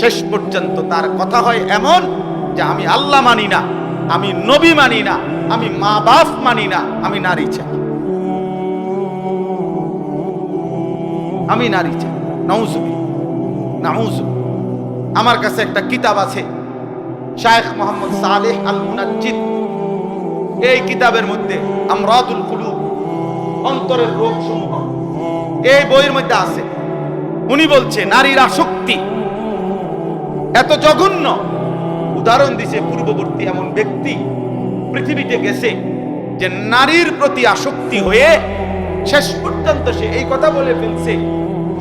শেষ পর্যন্ত তার কথা হয় এমন যে আমি আল্লাহ মানি না, আমি নবী মানি না, আমি মা বাপ মানি না, আমি নারী চাই। আমি নারী চাই। নৌজুবি নাউজুবি। আমার কাছে একটা কিতাব আছে, শায়েখ মোহাম্মদ সালেহ আল মুনাজ্জিদ এই কিতাবের মধ্যে আমরাদুল কুলুব, অন্তরের রোগ সমূহ এই বইয়ের মধ্যে আছে। উনি বলছে, নারীর আসক্তি এত জঘন্য। উদাহরণ দিছে পূর্ববর্তী এমন ব্যক্তি পৃথিবীতে গেছে যে নারীর প্রতি আসক্তি হয়ে শেষ পর্যন্ত সে এই কথা বলে ফেলছে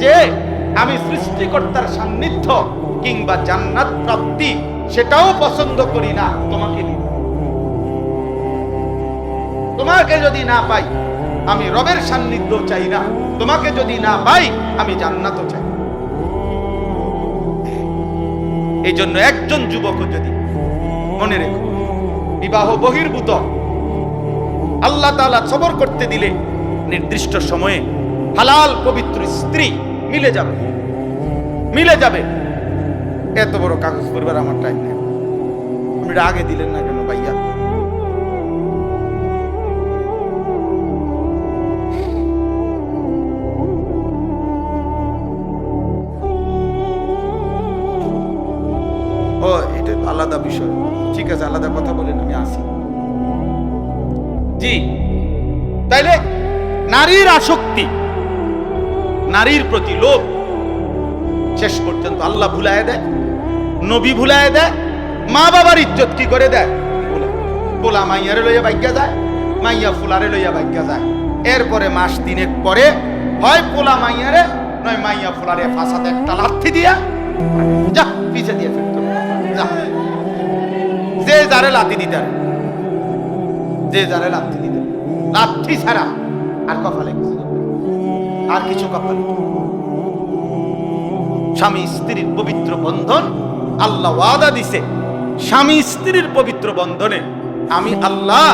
যে আমি সৃষ্টিকর্তার সান্নিধ্য কিংবা জান্নাত প্রাপ্তি সেটাও পছন্দ করি না। তোমাকে তোমাকে যদি না পাই, আমি রবের সান্নিধ্য চাই না। তোমাকে যদি না পাই, আমি জান্নাতও চাই এই জন্য একজন যুবক যদি মনে রেখো, বিবাহ বহির্ভূত, আল্লাহ তালা সবর করতে দিলে নির্দিষ্ট সময়ে হালাল পবিত্র স্ত্রী মিলে যাবে। মিলে যাবে। এত বড় কাগজ পরিবার আমার টাইম নেই। আপনি আগে দিলেন না কেন? আছে, আলাদা কথা বলেন, আমি আসি। জি। তাইলে নারীর আসক্তি, নারীর প্রতি লোভ, শেষ পর্যন্ত আল্লাহ ভুলায় দেয়, নবী ভুলায় দেয় মা বাবার ইজ্জত কি করে দেয়। পোলা মাইয়ারে লইয়া বাইকা যায়, মাইয়া ফুলারে লইয়া বাইকা যায়। এরপরে মাস দিনেক পরে হয় পোলা মাইয়ারে, নয় মাইয়া ফুলারে ফাঁসাতে একটা লাথি দিয়া যা পিছে দিয়ে যে যারে লাথি দিতে যে যারে লাথি দিতে লাথি ছাড়া আর কপালে আর কিছু কপালে স্বামী স্ত্রীর পবিত্র বন্ধন আল্লাহ ওয়াদা দিছে। স্বামী স্ত্রীর পবিত্র বন্ধনে আমি আল্লাহ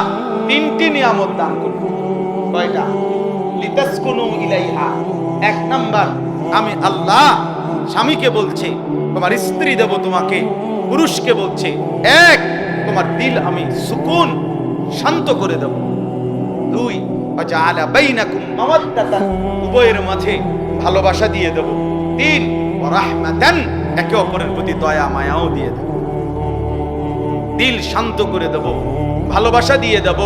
তিনটি নিয়ামত দান করব। কয়টা? লিতাসকুনু ইলাইহা। এক নাম্বার, আমি আল্লাহ স্বামীকে বলছে, তোমার স্ত্রী দেব তোমাকে, পুরুষকে বলছে, এক তোমার দিল আমি সুকুন শান্ত করে দেব। দুই ওয়াজআলা বাইনাকুম উভয়ের মাঝে ভালোবাসা দিয়ে দেব। তিন, রাহমাতান, একে অপরের প্রতি দয়া, মায়াও দিয়ে দেব। দিল শান্ত করে দেব, ভালোবাসা দিয়ে দেব,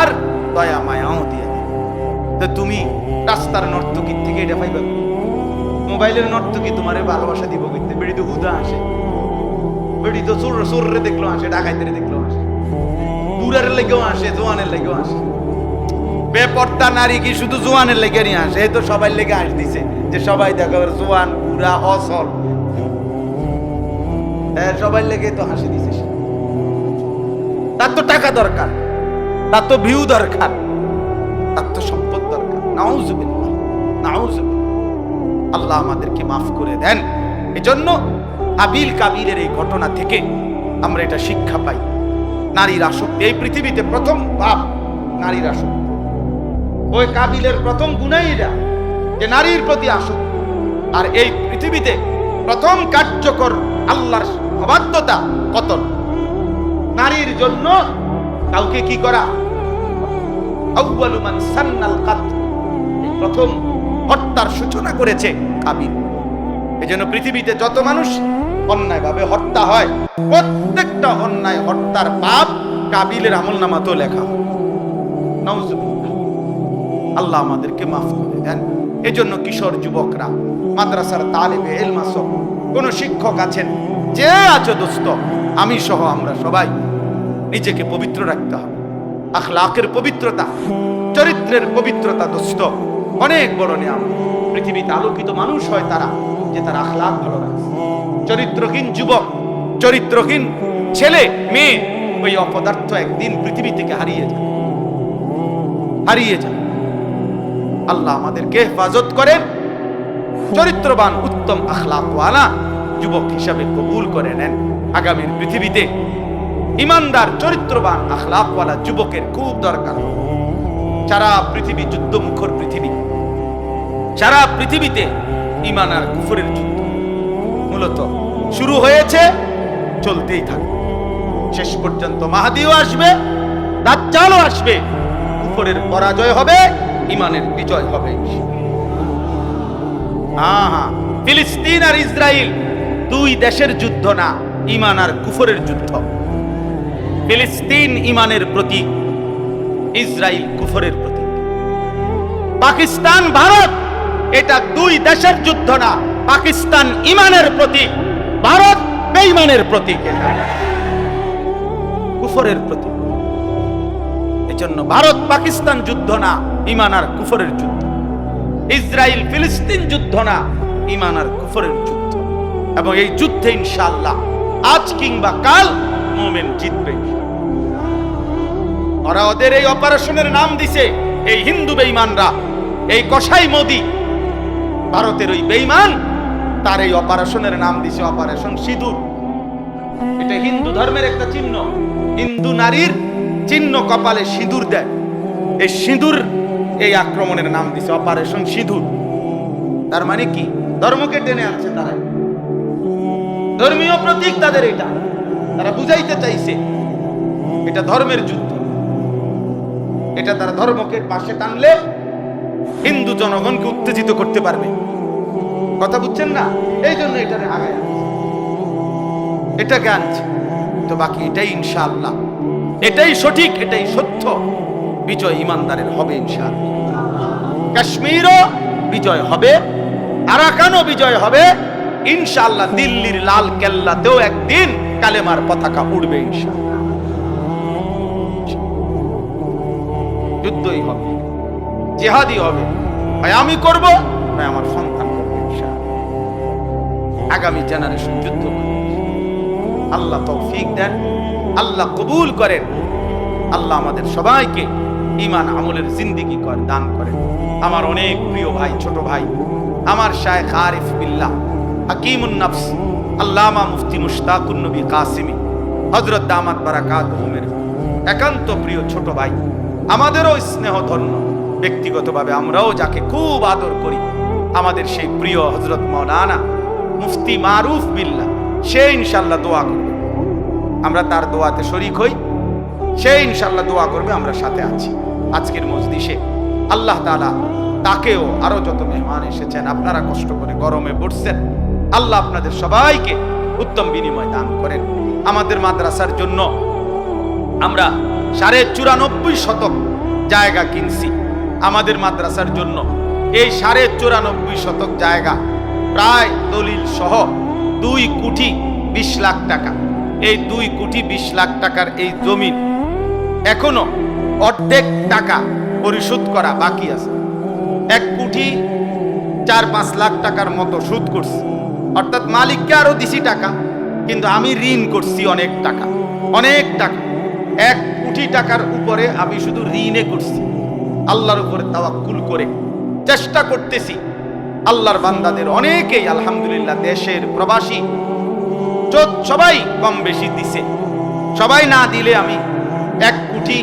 আর দয়া, মায়াও দিয়ে দেব। তো তুমি রাস্তার নর্তকীর থেকে এটা পাইবা? মোবাইলের নর্তকী তোমারে ভালোবাসা দিব কইতে বেড়ি তো হুদা আসে। বেড়ি তো চোর চোররে দেখল আসে ডাকাইতে দেখল আসে বুড়ার লেগেও আসে জোয়ানের লেগেও আসে বেপর্দা নারী কি শুধু জোয়ানের লেগে নিয়ে আসে এই তো সবাই লেগে আস দিছে যে সবাই দেখো জোয়ান, বুড়া, অসল। হ্যাঁ সবাই লেগে তো হাসি দিছে তার তো টাকা দরকার, তার তো ভিউ দরকার, তার তো সম্পদ দরকার। নাউজুবিল্লাহ নাউজুবিল্লাহ। আল্লাহ আমাদেরকে মাফ করে দেন। এজন্য আবিল কাবিলের এই ঘটনা থেকে আমরা এটা শিক্ষা পাই। নারীর আসক্তি। এই পৃথিবীতে প্রথম পাপ নারীর আসক্তি। ওই কাবিলের প্রথম গুণাই যে নারীর প্রতি আসক্তি। আর এই পৃথিবীতে প্রথম কার্যকর আল্লাহর অবাধ্যতা কতল? নারীর জন্য কাউকে কি করা? আউয়ালু মান সান্নাল এই প্রথম হত্যার সূচনা করেছে কাবিল। এজন্য পৃথিবীতে যত মানুষ অন্যায়ভাবে হত্যা হয়। প্রত্যেকটা অন্যায় হত্যার পাপ কাবিলের আমল নামাতেও লেখা আল্লাহ আমাদেরকে মাফ করে দেন। এজন্য কিশোর যুবকরা, মাদ্রাসার তালেবে এলমাস কোন শিক্ষক আছেন, যে আছো দোস্ত, আমি সহ আমরা সবাই নিজেকে পবিত্র রাখতে হবে। আখলাকের পবিত্রতা, চরিত্রের পবিত্রতা দোস্ত, অনেক বড় নিয়াম পৃথিবীতে আলোকিত মানুষ হয় তারা, যে তার আখলাক ভালো রাখছে চরিত্রহীন যুবক, চরিত্রহীন ছেলে, মেয়ে ওই অপদার্থ একদিন পৃথিবী থেকে হারিয়ে যায়। হারিয়ে যায়। আল্লাহ আমাদেরকে হেফাজত করেন। চরিত্রবান, উত্তম আখলাকওয়ালা যুবক হিসাবে কবুল করে নেন আগামীর পৃথিবীতে। ইমানদার, চরিত্রবান, আখলাকওয়ালা যুবকের খুব দরকার। সারা পৃথিবী যুদ্ধ মুখর পৃথিবী। সারা পৃথিবীতে ইমান আর কুফরের যুদ্ধ। মূলত শুরু হয়েছে, চলতেই থাকবে। শেষ পর্যন্ত মাহাদিও আসবে, দাজ্জালও আসবে, কুফরের পরাজয় হবে ইমানের বিজয় হবে। হ্যাঁ হ্যাঁ ফিলিস্তিন আর ইসরায়েল দুই দেশের যুদ্ধ না ইমান আর কুফরের যুদ্ধ। ফিলিস্তিন ইমানের প্রতীক ইসরায়েল কুফরের প্রতীক। পাকিস্তান, ভারত, এটা দুই দেশের যুদ্ধ না পাকিস্তান ইমানের প্রতীক, ভারত বেঈমানের প্রতীক। কুফরের প্রতীক। এজন্য ভারত পাকিস্তান যুদ্ধ না, ইমান আর কুফরের যুদ্ধ। ইসরায়েল ফিলিস্তিন যুদ্ধ না, ইমান আর কুফরের যুদ্ধ। এবং এই যুদ্ধে ইনশাআল্লাহ আজ কিংবা কাল মোমেন জিতবে। ওরা ওদের এই অপারেশনের নাম দিছে, এই হিন্দু বেঈমানরা, এই কসাই মোদি। ভারতের ওই বেঈমান তার এই অপারেশনের নাম দিছে অপারেশন সিঁদুর। এটা হিন্দু ধর্মের একটা চিহ্ন। হিন্দু নারীর চিহ্ন কপালে সিঁদুর দেয়। এই সিঁদুর এই আক্রমণের নাম দিছে অপারেশন সিঁদুর। তার মানে কি? ধর্মকে টেনে আনছে তারা। ধর্মীয় প্রতীক তাদের এটা। তারা বুঝাইতে চাইছে, এটা ধর্মের যুদ্ধ। এটা তারা ধর্মকে পাশে টানলে হিন্দু জনগণকে উত্তেজিত করতে পারবে। কথা বুঝছেন না? এই জন্য এটা আগায়। এটাকে তো বাকি এটাই ইনশাআল্লাহ। এটাই সঠিক, এটাই সত্য। বিজয় ইমানদারের হবে ইনশাআল্লাহ। কাশ্মীরও বিজয় হবে, আরাকানও বিজয় হবে। ইনশাআল্লাহ দিল্লির লাল কেল্লাতেও একদিন কালেমার পতাকা উড়বে ইনশাআল্লাহ। যুদ্ধই হবে জেহাদি হবে। ভাই, আমি করব, ভাই, আমার সন্তান। আগামী জেনারেশন যুদ্ধ আল্লাহ তৌফিক দেন, আল্লাহ কবুল করেন, আল্লাহ আমাদের সবাইকে ইমান আমলের জিন্দিগি কর, দান করেন। আমার অনেক প্রিয় ভাই, ছোট ভাই, আমার শায়েখ আরিফ বিল্লাহ, হাকিমুন নফস, আল্লামা মুফতি মুশতাকুন নবী কাসিমি, হযরত দামাত বারাকাত হুমের একান্ত প্রিয় ছোট ভাই, আমাদেরও স্নেহ ধন্য ব্যক্তিগতভাবে আমরাও যাকে খুব আদর করি, আমাদের সেই প্রিয় হযরত মাওলানা মুফতি মারুফ বিল্লাহ সে ইনশাল্লাহ দোয়া করবে। আমরা তার দোয়াতে শরিক হই, সে ইনশাল্লাহ দোয়া করবে, আমরা সাথে আছি। আজকের মজলিসে আল্লাহ তাআলা তাকেও আরও যত মেহমান এসেছেন, আপনারা কষ্ট করে গরমে পড়ছেন, আল্লাহ আপনাদের সবাইকে উত্তম বিনিময় দান করেন। আমাদের মাদ্রাসার জন্য আমরা সাড়ে চুরানব্বই শতক জায়গা কিনছি। আমাদের মাদ্রাসার জন্য এই সাড়ে চুরানব্বই শতক জায়গা প্রায় দলিল সহ দুই কোটি বিশ লাখ টাকা। এই দুই কোটি বিশ লাখ টাকার এই জমিন এখনও অর্ধেক টাকা পরিশোধ করা বাকি আছে। এক কোটি চার পাঁচ লাখ টাকার মতো সুদ করছি। অর্থাৎ মালিককে আরও দিছি টাকা, কিন্তু আমি ঋণ করছি অনেক টাকা অনেক টাকা। এক কোটি টাকার উপরে আমি শুধু ঋণে করছি, আল্লাহর উপরে তাওয়াক্কুল করে চেষ্টা করতেছি। আল্লাহর বান্দাদের অনেকেই আলহামদুলিল্লাহ দেশের প্রবাসী। সবাই কম বেশি দিছে। সবাই না দিলে আমি এক কোটি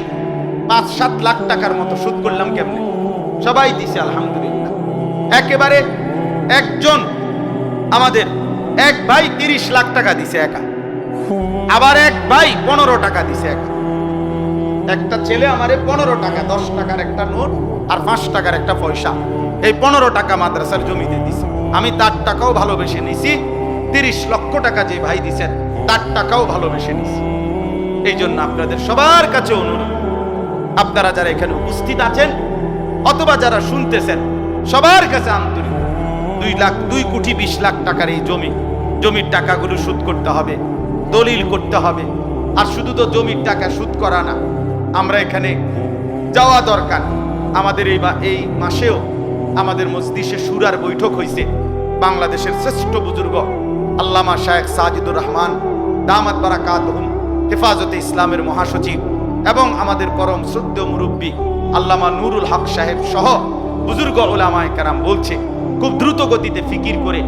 পাঁচ সাত লাখ টাকার মতো সুদ করলাম কেমনে? সবাই দিছে আলহামদুলিল্লাহ। একেবারে একজন আমাদের এক ভাই তিরিশ লাখ টাকা দিছে একা। আবার এক ভাই পনেরো টাকা দিছে একা। একটা ছেলে আমারে পনেরো টাকা, দশ টাকার একটা নোট আর পাঁচ টাকার একটা পয়সা। এই পনেরো টাকা মাদ্রাসার জমিতে দিছে। আমি তার টাকাও ভালোবেসে নিছি তিরিশ লক্ষ টাকা যে ভাই দিছেন তার টাকাও ভালোবেসে নিছি এই জন্য আপনাদের সবার কাছে অনুরোধ, আপনারা যারা এখানে উপস্থিত আছেন অথবা যারা শুনতেছেন, সবার কাছে আন্তরিক। দুই লাখ, দুই কোটি বিশ লাখ টাকার এই জমি, জমির টাকাগুলো সুদ করতে হবে, দলিল করতে হবে। আর শুধু তো জমির টাকা সুদ করা না, আমরা এখানে যাওয়া দরকার। আমাদের এই এই মাসেও আমাদের মসজিষে সুরার বৈঠক হয়েছে বাংলাদেশের শ্রেষ্ঠ বুজুর্গ আল্লামা শায়েখ সাজিদুর রহমান, দামাত বারাকাত হেফাজতে ইসলামের মহাসচিব এবং আমাদের পরম শ্রদ্ধেয় মুরব্বী আল্লামা নুরুল হক সাহেব সহ বুজুর্গ ওলামায় কারাম বলছে, খুব দ্রুত গতিতে ফিকির করে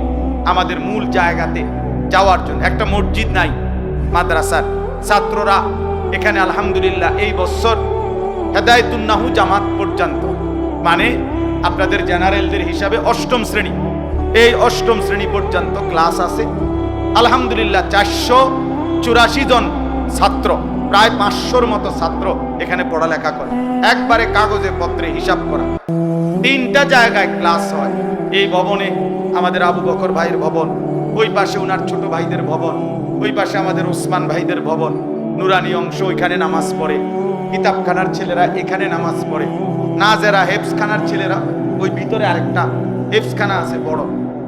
আমাদের মূল জায়গাতে যাওয়ার জন্য। একটা মসজিদ নাই, মাদ্রাসার। ছাত্ররা এখানে আলহামদুলিল্লাহ এই বছর হেদায়তুন্নাহু জামাত পর্যন্ত। মানে আপনাদের জেনারেলদের হিসাবে অষ্টম শ্রেণি। এই অষ্টম শ্রেণি পর্যন্ত ক্লাস আছে। আলহামদুলিল্লাহ চারশো চুরাশি জন ছাত্র, প্রায় পাঁচশোর মতো ছাত্র এখানে পড়ালেখা করে। একবারে কাগজে পত্রে হিসাব করা। তিনটা জায়গায় ক্লাস হয়। এই ভবনে আমাদের আবু বকর ভাইয়ের ভবন, ওই পাশে ওনার ছোট ভাইদের ভবন, ওই পাশে আমাদের ওসমান ভাইদের ভবন। নুরানি অংশ ওইখানে নামাজ পড়ে। কিতাবখানার ছেলেরা এখানে নামাজ পড়ে। নাজেরা হেফসখানার ছেলেরা, ওই ভিতরে আরেকটা হেফসখানা আছে বড়।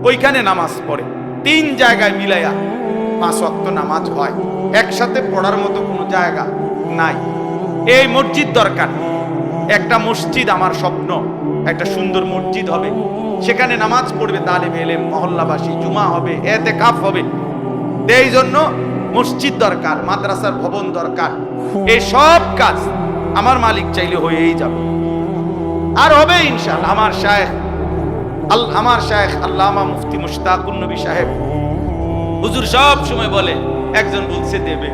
ওইখানে নামাজ পড়ে। তিন জায়গায় মিলাইয়া পাঁচ ওয়াক্ত নামাজ হয়। একসাথে পড়ার মতো কোনো জায়গা নাই। এই মসজিদ দরকার। একটা মসজিদ আমার স্বপ্ন। একটা সুন্দর মসজিদ হবে। সেখানে নামাজ পড়বে তালেম এলেম, মহল্লাবাসী, জুমা হবে এতে কাপ হবে। এই জন্য মসজিদ দরকার মাদ্রাসার ভবন দরকার। এই সব কাজ আমার মালিক চাইলে হয়েই যাবে। আর হবে ইনশাআল্লাহ। আমার শায়েখ আল আমার শায়েখ আল্লামা মুফতি মুশতাকুন নবী সাহেব হুজুর সব সময় বলে একজন বলছে দেবে।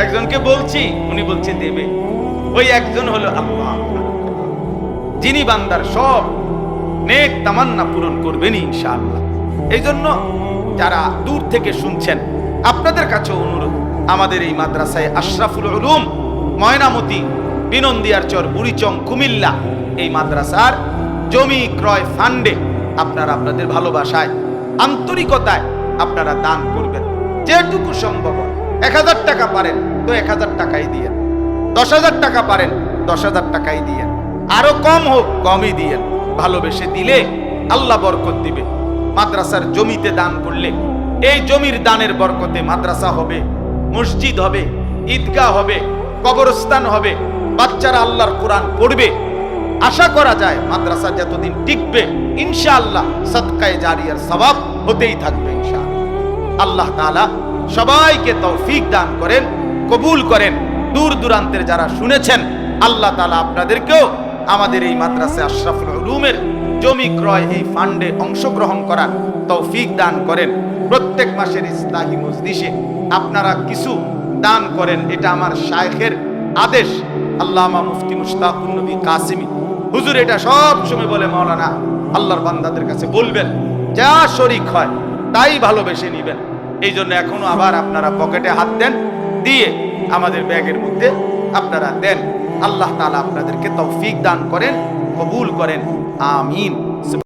একজনকে বলছি উনি বলছে দেবে। ওই একজন হলো আল্লাহ। যিনি বান্দার সব নেক তামান্না পূরণ করবেন ইনশাআল্লাহ। এই জন্য যারা দূর থেকে শুনছেন আপনাদের কাছে অনুরোধ, আমাদের এই মাদ্রাসায় আশরাফুল উলুম, ময়নামতি, বিনন্দিয়ার চর, বুড়িচং, কুমিল্লা এই মাদ্রাসার জমি ক্রয় ফান্ডে আপনারা আপনাদের ভালোবাসায়, আন্তরিকতায় আপনারা দান করবেন। যেটুকু সম্ভব এক হাজার টাকা পারেন তো এক হাজার টাকাই দিয়ে দশ হাজার টাকা পারেন, দশ হাজার টাকাই দিয়ে আরও কম হোক, কমই দিয়ে ভালোবেসে দিলে আল্লাহ বরকত দিবে। মাদ্রাসার জমিতে দান করলে এই জমির দানের বরকতে মাদ্রাসা হবে, মসজিদ হবে, ঈদগাহ হবে, কবরস্থান হবে, বাচ্চারা আল্লাহর কোরআন পড়বে। আশা করা যায় মাদ্রাসা যতদিন টিকবে, ইনশাআল্লাহ সৎকায় জারিয়ার সবাব হতেই থাকবে ইনশাআল্লাহ। আল্লাহ তাআলা সবাইকে তৌফিক দান করেন, কবুল করেন। দূর দূরান্তের যারা শুনেছেন, আল্লাহ তাআলা আপনাদেরকেও আমাদের এই মাদ্রাসা আশরাফুল উলুমের জমি ক্রয় এই ফান্ডে অংশগ্রহণ করার তৌফিক দান করেন। প্রত্যেক মাসের ইসলাহি মজলিসে আপনারা কিছু দান করেন, এটা আমার শায়েখের আদেশ। আল্লামা মুফতি মুশতাকুন নবী কাসিমি। হুজুর এটা সব সময় বলে, মাওলানা, আল্লাহর বান্দাদের কাছে বলবেন, যা শরিক হয় তাই ভালোবেসে নিবেন। এই জন্য এখনও আবার আপনারা পকেটে হাত দেন, দিয়ে আমাদের ব্যাগের মধ্যে আপনারা দেন। আল্লাহ তাআলা আপনাদেরকে তৌফিক দান করেন। কবুল করেন আমিন।